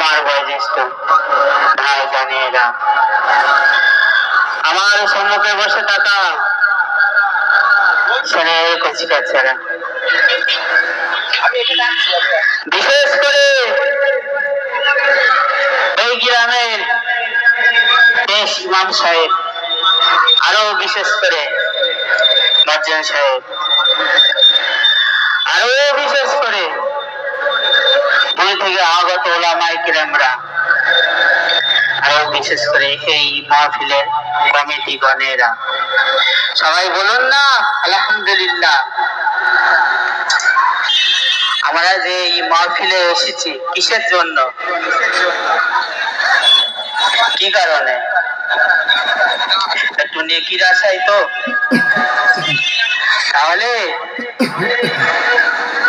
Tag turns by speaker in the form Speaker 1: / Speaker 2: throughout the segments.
Speaker 1: আমার বয়োজ্যেষ্ঠ ভাই জানেরা আমার সম্মুখে বসে থাকা ছেলের কচি কাচ্চারা বিশেষ করে এই গ্রামের দেশ ইমাম সাহেব আরও বিশেষ করে মজ্জান সাহেব। আরও বিশেষ করে দূর থেকে আগত ওলামাই কিরামরা। আরও বিশেষ করে এই মাহফিলের কমিটি গণেরা। সবাই বলুন না, আলহামদুলিল্লাহ। আমরা যে এই মাহফিলে এসেছি, কিসের জন্য? কি কারণে? একটু নেকির আশাই তো। তাহলে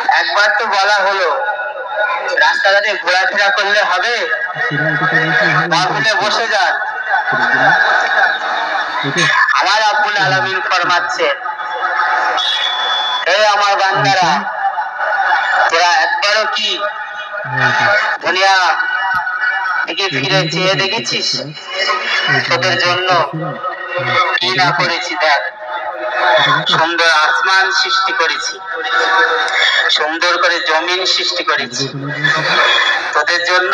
Speaker 1: একবার তো বলা হলো। রাস্তাঘাটে ঘোরাফেরা করলে হবে? বসে যান। আমার আব্বুল আলমিন ফরমাচ্ছেন হে আমার বান্দারা তোরা একবারও কি দুনিয়া দিকে ফিরে চেয়ে দেখেছিস? তোদের জন্য কি না করেছি দেখ। সুন্দর আসমান সৃষ্টি করেছি। সুন্দর করে জমিন সৃষ্টি করেছি। তোদের জন্য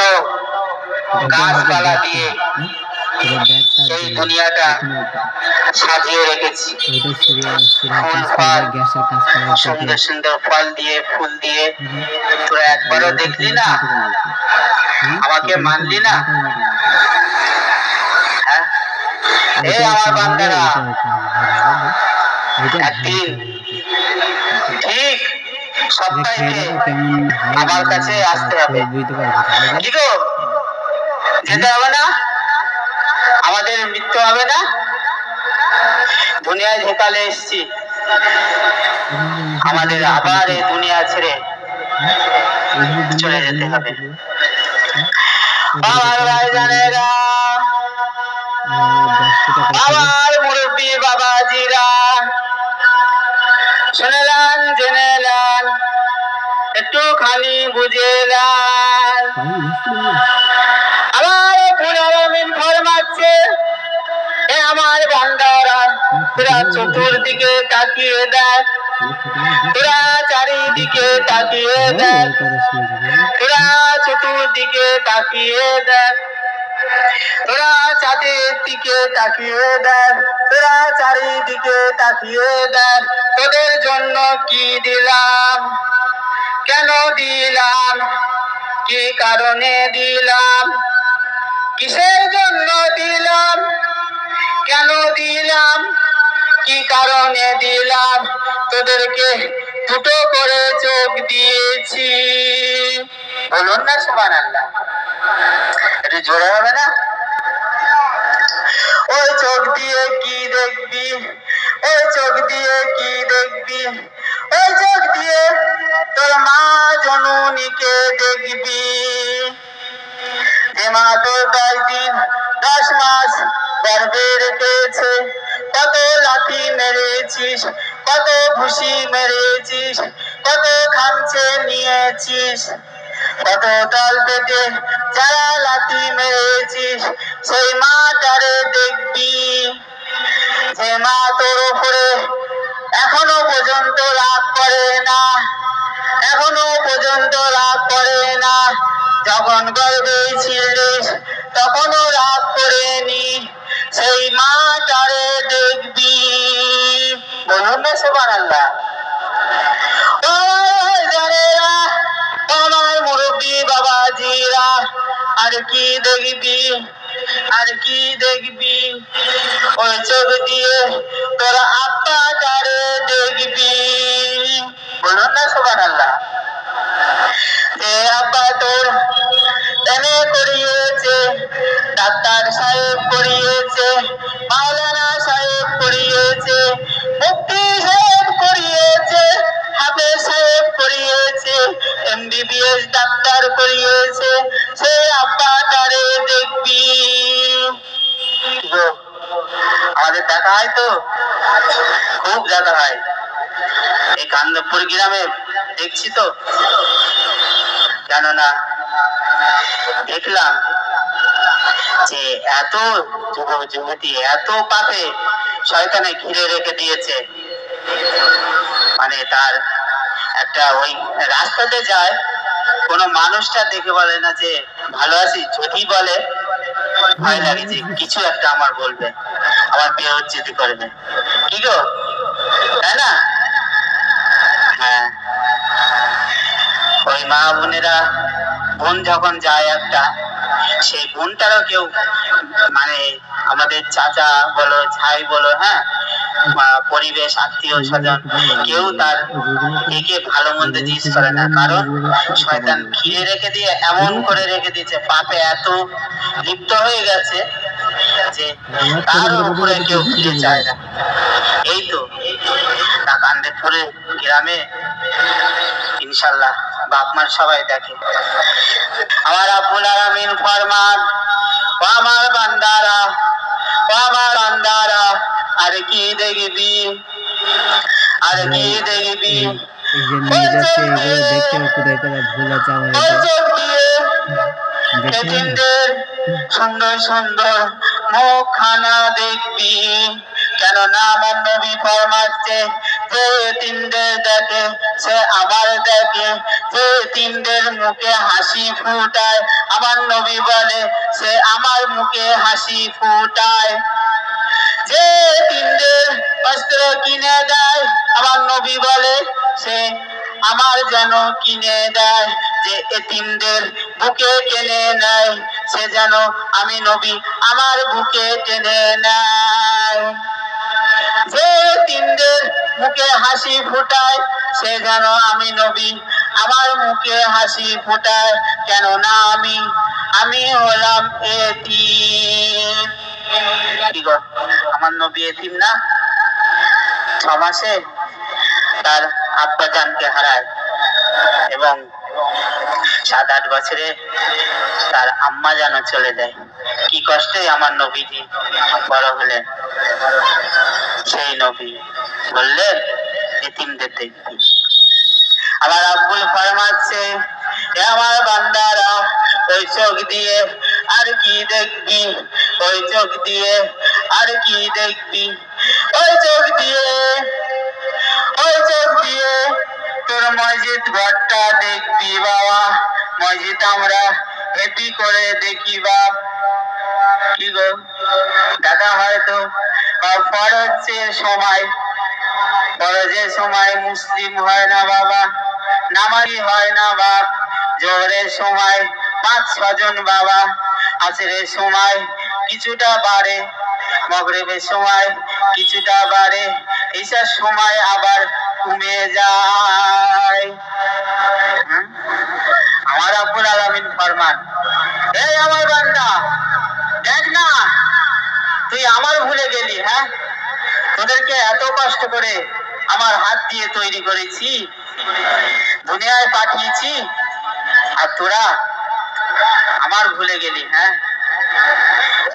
Speaker 1: গাছপালা দিয়ে এই দুনিয়াটা সাজিয়ে রেখেছি। ফুল সুন্দর সুন্দর ফল দিয়ে, ফুল দিয়ে। তোরা একবারও দেখলি না? আমাকে মানলি না? হ্যাঁ? আমার বান্দারা একদিন ঠিক সপ্তাহে আমার কাছে আসতে হবে। কি গো যেতে হবে না? আমাদের মৃত্যু হবে না? দুনিয়ায় যেকালে এসছি। আমাদের আবার এই দুনিয়া ছেড়ে চলে যেতে হবে। আমার ভাইজানেরা আমার মুরব্বী বাবাজিরা। শুনেলেন জেনেলেন একটুখানি বুঝেলেন আমার পুনরমিন ফরমাচ্ছে, এ আমার বান্দারা তোরা চতুর্দিকে তাকিয়ে দেখ, তোরা চারিদিকে তাকিয়ে দেখ, তোরা চতুর্দিকে তাকিয়ে দেখ। তোরা চাঁদের দিকে তাকিয়ে দেখ, তোরা চারিদিকে তাকিয়ে দেখ, তোদের জন্য কি দিলাম? কেন দিলাম? কি কারণে দিলাম? কিসের জন্য দিলাম? কেন দিলাম? কি কারণে দিলাম? তোদেরকে দুটো করে চোখ দিয়েছি। বলুন না সমান আল্লাহ একটু জোরে হবে না? ওই চোখ দিয়ে কি দেখবি? ওই চোখ দিয়ে কি দেখবি? ওই চোখ দিয়ে তোর মা জননীকে দেখবি। যে মা তোর দশ দিন দশ মাস গর্ভে রেখেছে। কত লাঠি মেরেছিস, কত ঘুষি মেরেছিস, কত খামছে নিয়েছিস। কত তল পেটে যারা লাঠি মেরেছিস, সেই মাটারে দেখবি। যে মা তোর উপরে এখনও পর্যন্ত রাগ করে না, এখনও পর্যন্ত রাগ করে না। যখন গর্বে ছিলিস, তখনও রাগ করেনি সেই মাটারে দেখবি। বলুন না সোবান আল্লাহ আর কি দেখবি? আর কি দেখবি? ওই চোখ দিয়ে তোরা আত্মাটারে দেখবি। বলুন না সোবান আল্লাহ যে আব্বা তোর করিয়েছে ডাক্তার সাহেব করিয়েছে মাওলানা সাহেব করিয়েছে মুফতি সাহেব করিয়েছে হাফেজ সাহেব করিয়েছে এমবিবিএস ডাক্তার করিয়েছে সে আমাদের দেখা হয় তো? খুব দেখা হয়। এই কান্দপুর গ্রামে দেখছি তো? কেননা দেখলাম যে এত যুবক যুবতী এত পাপে শয়তানে ঘিরে রেখে দিয়েছে। মানে তার একটা ওই রাস্তাতে যায়, কোনো মানুষটা দেখে বলে না যে, ভালো আছি যদি বলে ভয় কিছু একটা আমার বলবে। আমার করবে। কি গো? তাই না? হ্যাঁ। ওই মা বোনেরা, বোন যখন যায় একটা, সেই বোনটারও কেউ মানে আমাদের চাচা বলো ছাই বলো হ্যাঁ? পরিবেশ, আত্মীয় স্বজন কেউ তার একে ভালো মন্দ জিনিস করে না। কারণ শয়তান ঘিরে রেখে দিয়ে, এমন করে রেখে দিয়েছে, পাপে এত লিপ্ত হয়ে গেছে যে তার উপরে কেউ ফিরে যায় না। এই তো গ্রামে ইনশাল্লাহ বাপ সবাই দেখে। আমার আব্বুল আলামিন ফরমান আমার বান্দারা কি দেখবি আর কি দেখবি।
Speaker 2: এই যে নিয়ে যাচ্ছে এগুলো দেখতে কোথায় কোথায় ভুল আছে আমার
Speaker 1: ও
Speaker 2: এটা।
Speaker 1: চোখ দিয়ে
Speaker 2: দেখতে হবে না?
Speaker 1: এতিমদের সুন্দর সুন্দর মুখখানা দেখবি। কেননা আমার নবী ফরমাচ্ছে যে এতিমদের দেখে সে আমার দেখে যে এতিমদের মুখে হাসি ফুটায়। আমার নবী বলে সে আমার মুখে হাসি ফুটায়। যে তিনদের বস্ত্র কিনে দেয়। আমার নবী বলে, সে আমার যেন কিনে দেয়, যে এতিমদের বুকে টেনে নেয়, সে যেন আমি নবী আমার বুকে টেনে নেয়। যে তিনদের মুখে হাসি ফুটায়, সে যেন আমি নবী আমার মুখে হাসি ফুটায়, কেননা আমি আমি হলাম এতিম আমার নবী এতিম না? ছ মাসে তার আব্বা হারায় এবং সাত আট বছরে তার আম্মা যেন চলে যায়। কি কষ্টে আমার নবীজি বড় হলেন। সেই নবী বললেন, এতিমদের দেখবি। আমার আব্বুল ফরমাচ্ছে আমার বান্দারা ওই চোখ দিয়ে আর কি দেখবি? ওই চোখ দিয়ে আর কি দেখবি? ওই চোখ দিয়ে, ওই চোখ দিয়ে তোর মসজিদ ঘরটা দেখবি বাবা। মসজিদ আমরা হেপি করে দেখি বাপ। কি গো? দাদা হয়তো ফরজের সময় ফরজের সময় মুসলিম হয় না বাবা। নামাজি হয় না বাপ। জোহরের সময় পাঁচ ছজন বাবা আসরের সময় কিছুটা বাড়ে, মগরেবের সময় কিছুটা বাড়ে এইসব সময় আবার কমে যায়? আমার আব্বুল আলামিন ফরমান, এই আমার বান্দা, দেখ না, তুই আমার ভুলে গেলি হ্যাঁ তোদেরকে এত কষ্ট করে আমার হাত দিয়ে তৈরি করেছি, দুনিয়ায় পাঠিয়েছি আর তোরা? আমার ভুলে গেলি হ্যাঁ?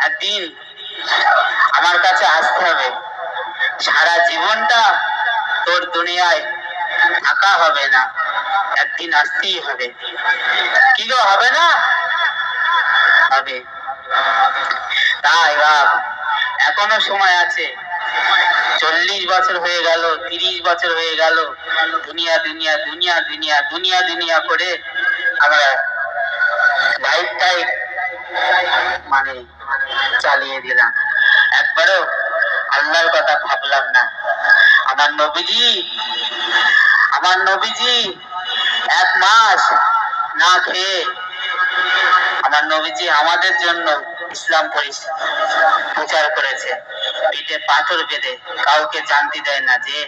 Speaker 1: একদিন আমার কাছে আসতে হবে। সারা জীবনটা তোর দুনিয়ায় থাকা হবে না। একদিন আসতেই হবে। কি গো, হবে না? হবে। তাই বাপ এখনও সময় আছে। চল্লিশ বছর হয়ে গেল, তিরিশ বছর হয়ে গেল। দুনিয়া দুনিয়া দুনিয়া দুনিয়া দুনিয়া দুনিয়া করে আমরা লাইফটাই মানে চালিয়ে দিলাম। একবারও আল্লাহর কথা ভাবলাম না। আমার নবীজি আমার নবীজি এক মাস না খেয়ে আমার নবীজি আমাদের জন্য ইসলাম প্রচার করেছে। পিঠে পাথর বেঁধে কাউকে জানতে দেয় না যে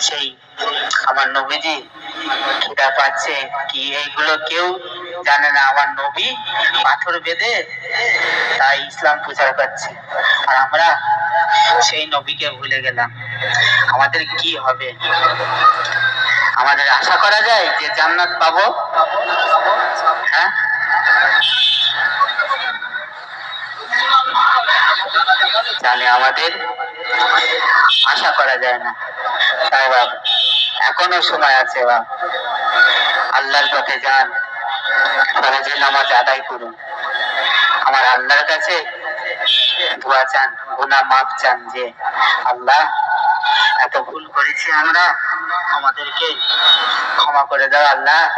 Speaker 1: সেই আমার নবীজি খিদা পাচ্ছে কি? এইগুলো কেউ জানে না। আমার নবী পাথর বেঁধে তাই ইসলাম প্রচার করছে। আর আমরা সেই নবীকে ভুলে গেলাম। আমাদের কি হবে? আমাদের আশা করা যায় যে জান্নাত পাবো। হ্যাঁ? তাহলে আমাদের আশা করা যায় না। তাই এখনও সময় আছে বাপ। আল্লাহর পথে যান ফরজের নামাজ আদায় করুন। আমার আল্লাহর কাছে দোয়া চান গুনা মাফ চান যে আল্লাহ, এত ভুল করেছি আমরা, আমাদেরকে ক্ষমা করে দাও আল্লাহ।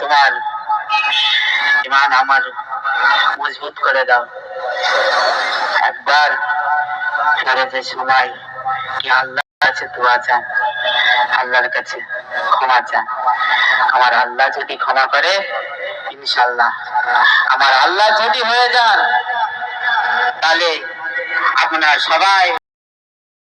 Speaker 1: তোমার ইমান আমার মজবুত করে দাও। একবার ফেরতের সময়, কি আল্লাহর কাছে দোয়া চান? আল্লাহর কাছে ক্ষমা চান। আমার আল্লাহ যদি ক্ষমা করে ইনশাল্লাহ আমার আল্লাহ যদি হয়ে যান, তাহলে আপনার সবাই